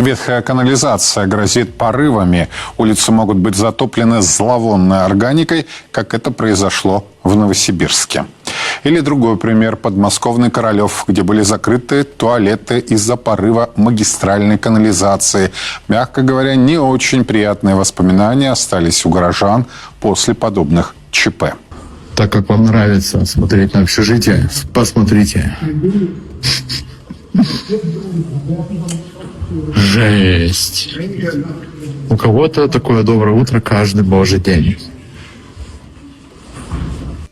Ветхая канализация грозит порывами. Улицы могут быть затоплены зловонной органикой, как это произошло в Новосибирске. Или другой пример – подмосковный Королев, где были закрыты туалеты из-за порыва магистральной канализации. Мягко говоря, не очень приятные воспоминания остались у горожан после подобных ЧП. Так как вам нравится смотреть на общежитие, посмотрите. Жесть. У кого-то такое доброе утро каждый божий день.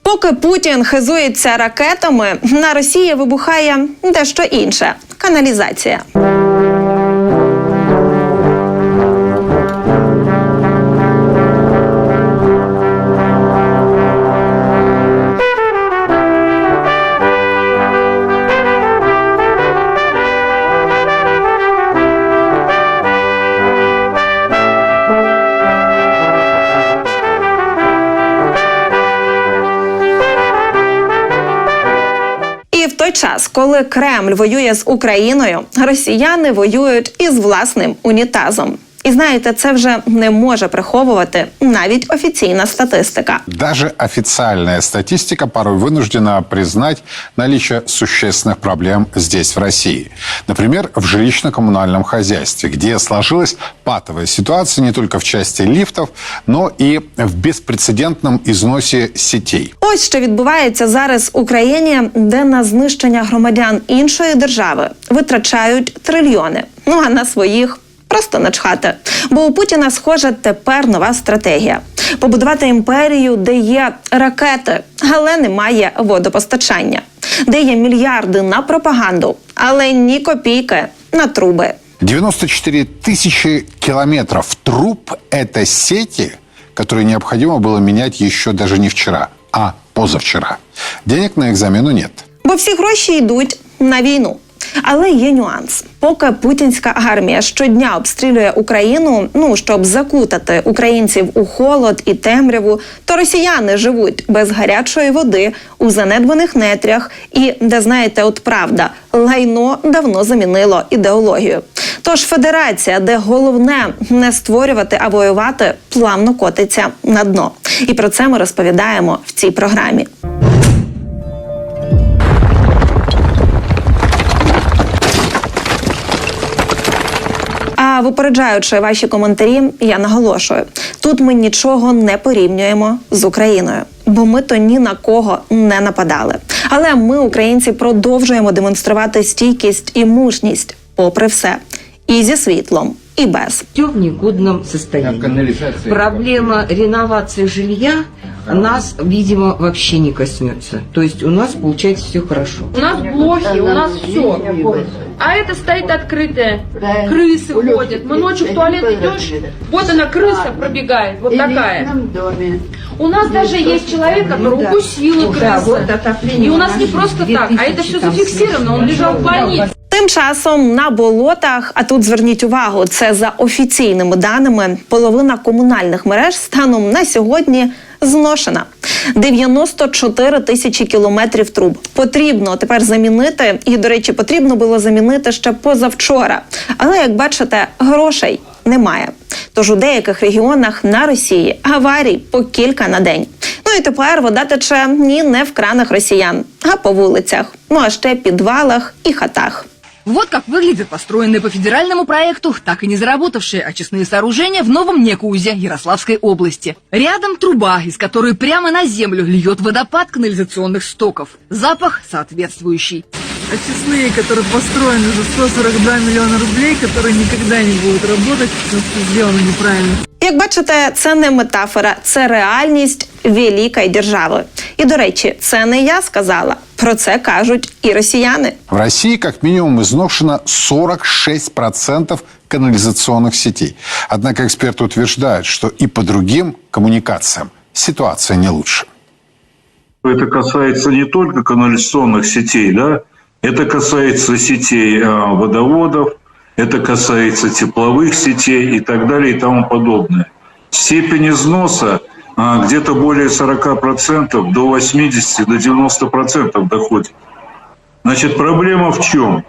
Поки Путін хизується ракетами, на Росії вибухає дещо інше каналізація. Час, коли Кремль воює з Україною, росіяни воюють із власним унітазом. І знаєте, це вже не може приховувати навіть офіційна статистика. Даже официальная статистика порой вынуждена признать наличие существенных проблем здесь, в России. Например, в жилищно-коммунальном хозяйстве, где сложилась патовая ситуация не только в части лифтов, но и в беспрецедентном износе сетей. Ось що відбувається зараз в Україні, де на знищення громадян іншої держави витрачають трильйони. Ну а на своїх просто начхати. Бо у Путіна, схоже, тепер нова стратегія: побудувати імперію, де є ракети, але немає водопостачання, де є мільярди на пропаганду, але ні копійки на труби. 94 тысячи километров труб – это сети, которые необходимо было менять еще даже не вчера, а позавчера. Денег на их замену нет. Бо всі гроші йдуть на війну. Але є нюанс. Поки путінська армія щодня обстрілює Україну, ну щоб закутати українців у холод і темряву, то росіяни живуть без гарячої води у занедбаних нетрях, і де знаєте, от правда, лайно давно замінило ідеологію. Тож федерація, де головне не створювати, а воювати, плавно котиться на дно. І про це ми розповідаємо в цій програмі. А випереджаючи ваші коментарі, я наголошую: тут ми нічого не порівнюємо з Україною, бо ми то ні на кого не нападали. Але ми, українці, продовжуємо демонструвати стійкість і мужність, попри все, і зі світлом, і без. все в негодном состоянии. Проблема реновации жилья нас, видимо, вообще не коснется. То есть у нас получается все хорошо. У нас блохи, у нас все. А это стоит открытое. Крысы ходят. Мы ночью в туалет идешь, вот она крыса пробегает, вот такая. У нас даже есть человек, который укусила Да, вот крыса. отопление И у нас не в просто так, а это все 2000 там зафиксировано, он лежал в больнице. Тим часом на болотах, а тут зверніть увагу, це за офіційними даними, половина комунальних мереж станом на сьогодні зношена. 94 тисячі кілометрів труб потрібно тепер замінити. І, до речі, потрібно було замінити ще позавчора. Але як бачите, грошей немає. Тож у деяких регіонах на Росії аварій по кілька на день. Ну і тепер вода тече ні не в кранах росіян, а по вулицях, ну а ще підвалах і хатах. Вот как выглядят построенные по федеральному проекту, так и не заработавшие очистные сооружения в Новом Некузе Ярославской области. Рядом труба, из которой прямо на землю льет водопад канализационных стоков. Запах соответствующий очистные, которые построены за 142 миллиона рублей, которые никогда не будут работать, потому что сделано неправильно. Як бачите, це не метафора, це реальність великої держави. І до речі, це не я сказала. Про це кажуть і росіяни. В России как минимум изношено 46% канализационных сетей. Однако эксперты утверждают, что и по другим коммуникациям ситуация не лучше. Это касается не только канализационных сетей, да, это касается сетей а, водоводов, это касается тепловых сетей и так далее и тому подобное. Степень износа а, где-то более 40%, до 80, до 90% доходит. Значит, проблема в чем?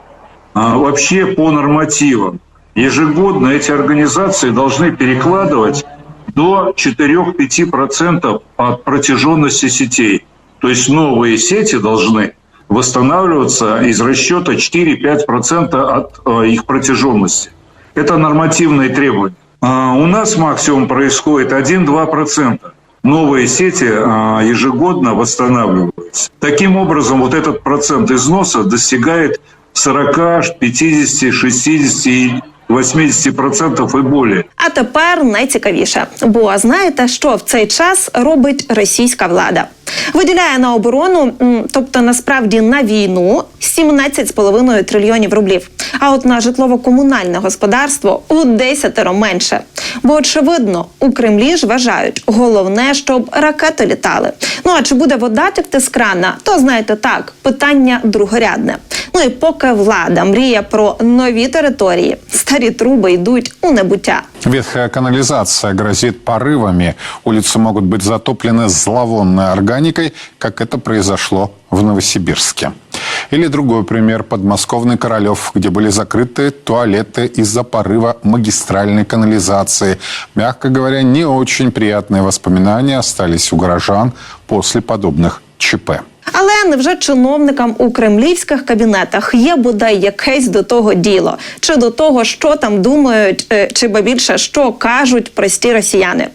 А, вообще по нормативам ежегодно эти организации должны перекладывать до 4-5% от протяженности сетей. То есть новые сети должны восстанавливаться из расчета 4-5% от э, их протяженности. Это нормативные требования. А у нас максимум происходит 1-2%. Новые сети а, ежегодно восстанавливаются. Таким образом, вот этот процент износа достигает 40, 50, 60 и 80 процентов и более. А тепер найцікавіше. Бо знаєте, що в цей час робить російська влада? Виділяє на оборону, м, тобто насправді на війну 17,5 трильйонів рублів. А от на житлово-комунальне господарство у десятеро менше. Бо очевидно, у Кремлі ж вважають головне, щоб ракети літали. Ну а чи буде вода текти з крана, то знаєте так, питання другорядне. Ну і поки влада мріє про нові території, старі труби йдуть у небуття. Ветхая канализация грозит порывами. Улицы могут быть затоплены зловонной органикой, как это произошло в Новосибирске. Или другой пример – подмосковный Королев, где были закрыты туалеты из-за порыва магистральной канализации. Мягко говоря, не очень приятные воспоминания остались у горожан после подобных ЧП. Але невже чиновникам у кремлівських кабінетах є бодай якесь до того діло, чи до того, що там думають, е, чи ба більше що кажуть прості росіяни?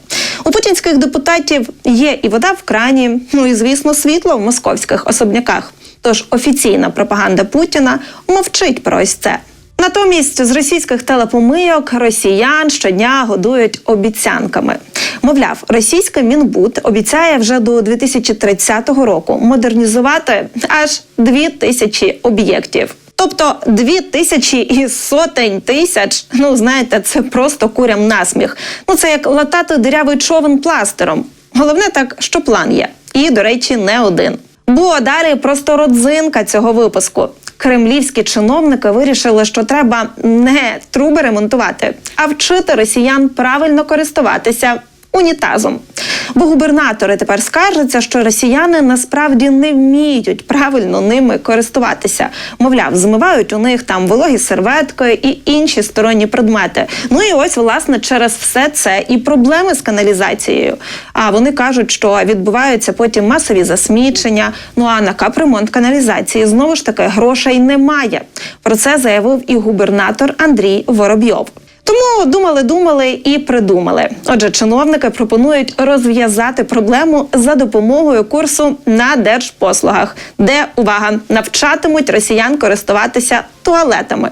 У путінських депутатів є і вода в крані, ну і звісно, світло в московських особняках. Тож офіційна пропаганда Путіна мовчить про ось це. Натомість з російських телепомийок росіян щодня годують обіцянками. Мовляв, російська мінбуд обіцяє вже до 2030 року модернізувати аж дві тисячі об'єктів. Тобто дві тисячі із сотень тисяч, ну знаєте, це просто курям насміх. Ну це як латати дирявий човен пластером. Головне так, що план є. І, до речі, не один. Бо далі просто родзинка цього випуску. Кремлівські чиновники вирішили, що треба не труби ремонтувати, а вчити росіян правильно користуватися унітазом. Бо губернатори тепер скаржаться, що росіяни насправді не вміють правильно ними користуватися. Мовляв, змивають у них там вологі серветки і інші сторонні предмети. Ну і ось власне через все це і проблеми з каналізацією. А вони кажуть, що відбуваються потім масові засмічення. Ну а на капремонт каналізації знову ж таки грошей немає. Про це заявив і губернатор Андрій Воробйов. Тому думали, думали і придумали. Отже, чиновники пропонують розв'язати проблему за допомогою курсу на держпослугах, де увага навчатимуть росіян користуватися туалетами.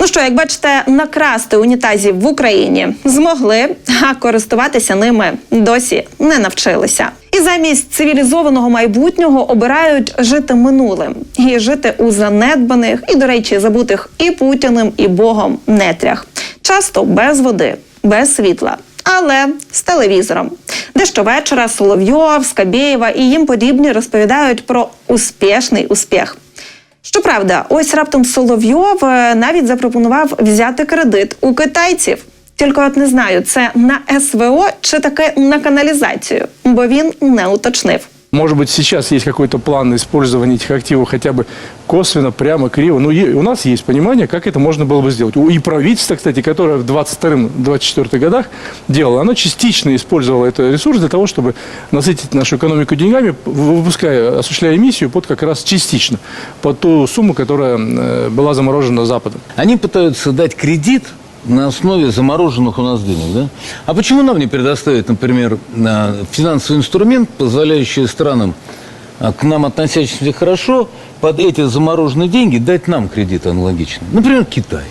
Ну що, як бачите, накрасти унітазів в Україні змогли, а користуватися ними досі не навчилися. І замість цивілізованого майбутнього обирають жити минулим і жити у занедбаних і, до речі, забутих і путіним, і богом нетрях. Часто без води, без світла. Але з телевізором, де щовечора Соловйов, Скабєєва і їм подібні розповідають про успішний успіх. Щоправда, ось раптом Соловйов е, навіть запропонував взяти кредит у китайців. Тільки от не знаю, це на СВО чи таке на каналізацію, бо він не уточнив. Может быть, сейчас есть какой-то план использования этих активов хотя бы косвенно, прямо, криво. Но е- у нас есть понимание, как это можно было бы сделать. И правительство, кстати, которое в 22-24 годах делало, оно частично использовало этот ресурс для того, чтобы насытить нашу экономику деньгами, выпуская, осуществляя эмиссию под как раз частично, под ту сумму, которая э, была заморожена Западом. Они пытаются дать кредит на основе замороженных у нас денег, да? А почему нам не предоставить, например, а, финансовый инструмент, позволяющий странам, а, к нам относящимся хорошо, под эти замороженные деньги дать нам кредит аналогичный? Например, Китай.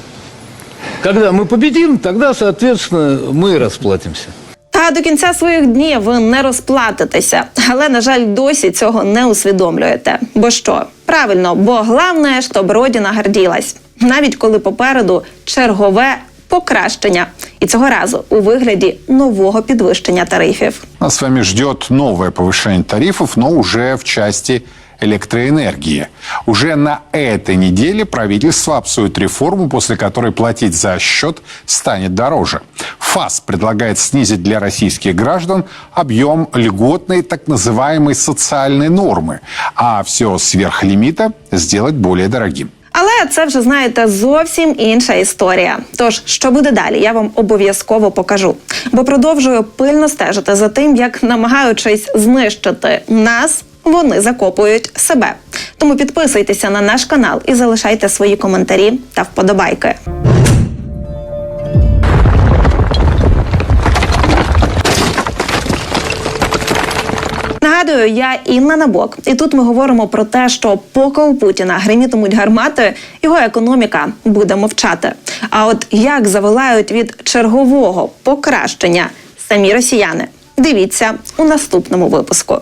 Когда мы победим, тогда, соответственно, мы и расплатимся. Та до кінця своїх днів ви не розплатитеся, але на жаль, досі цього не усвідомлюєте. Бо що? Правильно, бо головне, щоб родина горділась, навіть коли попереду чергове покращення, і цього разу у вигляді нового підвищення тарифів. Нас с вами ждет новое повышение тарифов, но уже в части электроэнергии. Уже на этой неделе правительство обсудит реформу, после которой платить за счет станет дороже. ФАС предлагает снизить для российских граждан объем льготной так называемой социальной нормы, а все сверх лимита сделать более дорогим. Але це вже знаєте зовсім інша історія. Тож, що буде далі, я вам обов'язково покажу. Бо продовжую пильно стежити за тим, як намагаючись знищити нас, вони закопують себе. Тому підписуйтеся на наш канал і залишайте свої коментарі та вподобайки. Нагадую, я Інна Набок, і тут ми говоримо про те, що поки у Путіна гримітимуть гармати, його економіка буде мовчати. А от як завилають від чергового покращення самі росіяни, дивіться у наступному випуску.